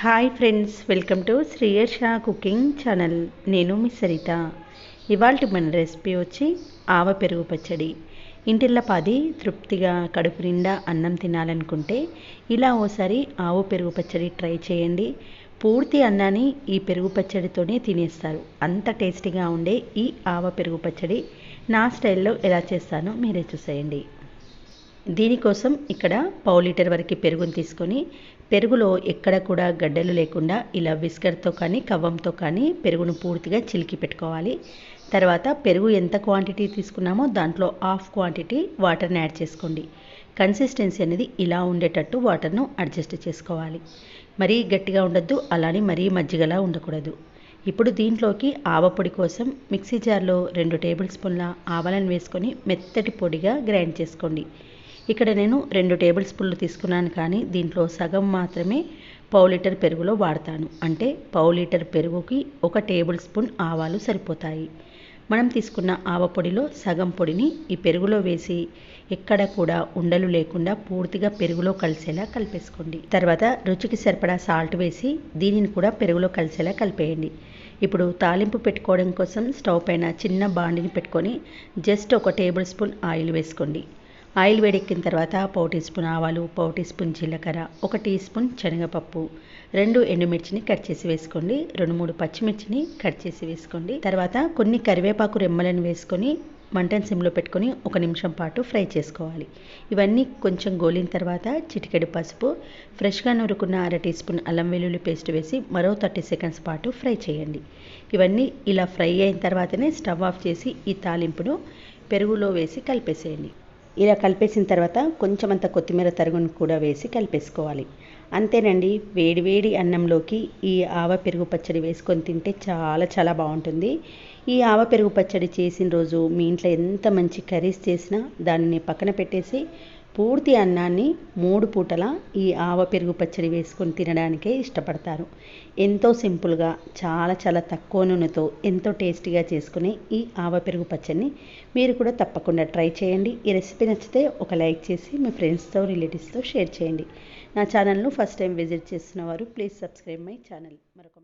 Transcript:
Hi friends welcome to Shriyarsha cooking channel నేను మీ సరిత. ఇవాళ మన రెసిపీ వచ్చి ఆవ పెరుగు పచ్చడి. ఇంటిల్ల పాది తృప్తిగా కడుపు నిండా అన్నం తినాలనుకుంటే ఇలా ఓసారి ఆవు పెరుగు పచ్చడి ట్రై చేయండి. పూర్తి అన్నాన్ని ఈ పెరుగు పచ్చడితోనే తినేస్తారు. అంత టేస్టీగా ఉండే ఈ ఆవ పెరుగు పచ్చడి నా స్టైల్లో ఎలా చేస్తానో మీరే చూసేయండి. దీనికోసం ఇక్కడ పావు లీటర్ వరకు పెరుగుని తీసుకొని పెరుగులో ఎక్కడ కూడా గడ్డలు లేకుండా ఇలా విస్కర్తో కానీ కవ్వంతో కానీ పెరుగును పూర్తిగా చిలికి పెట్టుకోవాలి. తర్వాత పెరుగు ఎంత క్వాంటిటీ తీసుకున్నామో దాంట్లో హాఫ్ క్వాంటిటీ వాటర్ని యాడ్ చేసుకోండి. కన్సిస్టెన్సీ అనేది ఇలా ఉండేటట్టు వాటర్ను అడ్జస్ట్ చేసుకోవాలి. మరీ గట్టిగా ఉండొద్దు అలానే మరీ మజ్జిగలా ఉండకూడదు. ఇప్పుడు దీంట్లోకి ఆవపొడి కోసం మిక్సీ జార్లో రెండు టేబుల్ స్పూన్ల ఆవాలను వేసుకొని మెత్తటి పొడిగా గ్రైండ్ చేసుకోండి. ఇక్కడ నేను రెండు టేబుల్ స్పూన్లు తీసుకున్నాను కానీ దీంట్లో సగం మాత్రమే పావు లీటర్ పెరుగులో వాడతాను. అంటే పావు లీటర్ పెరుగుకి ఒక టేబుల్ స్పూన్ ఆవాలు సరిపోతాయి. మనం తీసుకున్న ఆవ పొడిలో సగం పొడిని ఈ పెరుగులో వేసి ఎక్కడ కూడా ఉండలు లేకుండా పూర్తిగా పెరుగులో కలిసేలా కలిపేసుకోండి. తర్వాత రుచికి సరిపడా సాల్ట్ వేసి దీనిని కూడా పెరుగులో కలిసేలా కలిపేయండి. ఇప్పుడు తాలింపు పెట్టుకోవడం కోసం స్టవ్ పైన చిన్న బాండిని పెట్టుకొని జస్ట్ ఒక టేబుల్ స్పూన్ ఆయిల్ వేసుకోండి. ఆయిల్ వేడెక్కిన తర్వాత పావు టీ స్పూన్ ఆవాలు పావు టీ స్పూన్ జీలకర్ర ఒక టీ స్పూన్ శనగపప్పు. రెండు ఎండుమిర్చిని కట్ చేసి వేసుకోండి. రెండు మూడు పచ్చిమిర్చిని కట్ చేసి వేసుకోండి. తర్వాత కొన్ని కరివేపాకు రెమ్మలను వేసుకొని మంటన్ సిమ్లో పెట్టుకొని ఒక నిమిషం పాటు ఫ్రై చేసుకోవాలి. ఇవన్నీ కొంచెం గోలిన తర్వాత చిటికెడు పసుపు ఫ్రెష్గా నూరుకున్న అర టీ స్పూన్ అల్లం వెల్లుల్లి పేస్ట్ వేసి మరో థర్టీ సెకండ్స్ పాటు ఫ్రై చేయండి. ఇవన్నీ ఇలా ఫ్రై అయిన తర్వాతనే స్టవ్ ఆఫ్ చేసి ఈ తాలింపును పెరుగులో వేసి కలిపేసేయండి. ఇలా కలిపేసిన తర్వాత కొంచెం అంత కొత్తిమీర తరుగును కూడా వేసి కలిపేసుకోవాలి. అంతేనండి వేడి వేడి అన్నంలోకి ఈ ఆవ పెరుగు పచ్చడి వేసుకొని తింటే చాలా చాలా బాగుంటుంది. ఈ ఆవ పెరుగు పచ్చడి చేసిన రోజు మీ ఇంట్లో ఎంత మంచి కర్రీస్ చేసినా దానిని పక్కన పెట్టేసి పూర్తి అన్నాన్ని మూడు పూటల ఈ ఆవ పెరుగు పచ్చడి వేసుకొని తినడానికే ఇష్టపడతారు. ఎంతో సింపుల్గా చాలా చాలా తక్కువ నూనెతో ఎంతో టేస్టీగా చేసుకునే ఈ ఆవ పెరుగు పచ్చడిని మీరు కూడా తప్పకుండా ట్రై చేయండి. ఈ రెసిపీ నచ్చితే ఒక లైక్ చేసి మీ ఫ్రెండ్స్తో రిలేటివ్స్తో షేర్ చేయండి. నా ఛానల్ను ఫస్ట్ టైం విజిట్ చేస్తున్న వారు ప్లీజ్ సబ్స్క్రైబ్ మై ఛానల్. మరొక